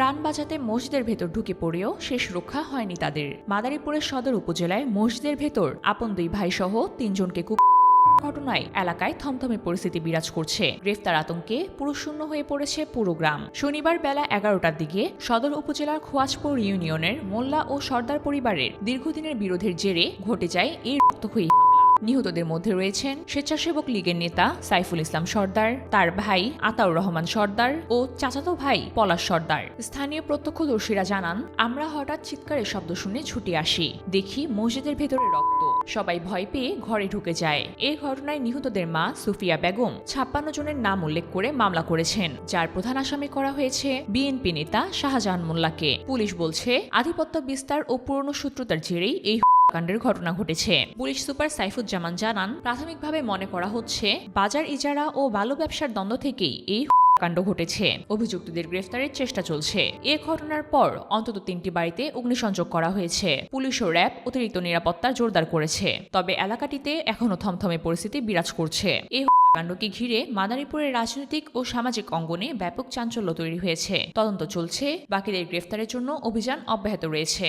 প্রাণ বাঁচাতে মসজিদের ভেতর ঢুকে পড়েও শেষ রক্ষা হয়নি তাদের। মাদারীপুরের সদর উপজেলায় মসজিদের ভেতর আপন দুই ভাই সহ তিনজনকে কু ঘটনায় এলাকায় থমথমে পরিস্থিতি বিরাজ করছে। গ্রেফতার আতঙ্কে পুরোশূন্য হয়ে পড়েছে পুরো গ্রাম। শনিবার বেলা এগারোটার দিকে সদর উপজেলার খোয়াজপুর ইউনিয়নের মোল্লা ও সর্দার পরিবারের দীর্ঘদিনের বিরোধের জেরে ঘটে যায় এই রক্তক্ষয়ী নিহতদের মধ্যে রয়েছেন স্বেচ্ছাসেবক লীগের নেতা সাইফুল ইসলাম সর্দার, তার ভাই আতাউর রহমান সর্দার ও চাচাতো ভাই পলাশ সর্দার। স্থানীয় প্রত্যক্ষদর্শীরা জানান, আমরা হঠাৎ চিৎকারের শব্দ শুনে ছুটে আসি। দেখি মসজিদের ভেতরে রক্ত। সবাই ভয় পেয়ে ঘরে ঢুকে যায়। এই ঘটনায় নিহতদের মা সুফিয়া বেগম ছাপ্পান্ন জনের নাম উল্লেখ করে মামলা করেছেন, যার প্রধান আসামি করা হয়েছে বিএনপি নেতা শাহজাহান মোল্লাকে। পুলিশ বলছে, আধিপত্য বিস্তার ও পুরনো সূত্রতার জেরেই এই কাণ্ডের ঘটনা ঘটেছে। পুলিশ সুপার সাইফুজ্জামান জানান, প্রাথমিকভাবে মনে করা হচ্ছে, বাজার ইজারা ও বালু ব্যবসার দ্বন্দ্ব থেকেই এই কাণ্ড ঘটেছে। অভিযুক্তদের গ্রেফতারের চেষ্টা চলছে। এ ঘটনার পর অন্তত তিনটি বাড়িতে অগ্নিসংযোগ করা হয়েছে। পুলিশ ও র্যাব অতিরিক্ত নিরাপত্তা জোরদার করেছে। তবে এলাকাটিতে এখনও থমথমে পরিস্থিতি বিরাজ করছে। এই হত্যাকাণ্ডকে ঘিরে মাদারীপুরের রাজনৈতিক ও সামাজিক অঙ্গনে ব্যাপক চাঞ্চল্য তৈরি হয়েছে। তদন্ত চলছে, বাকিদের গ্রেফতারের জন্য অভিযান অব্যাহত রয়েছে।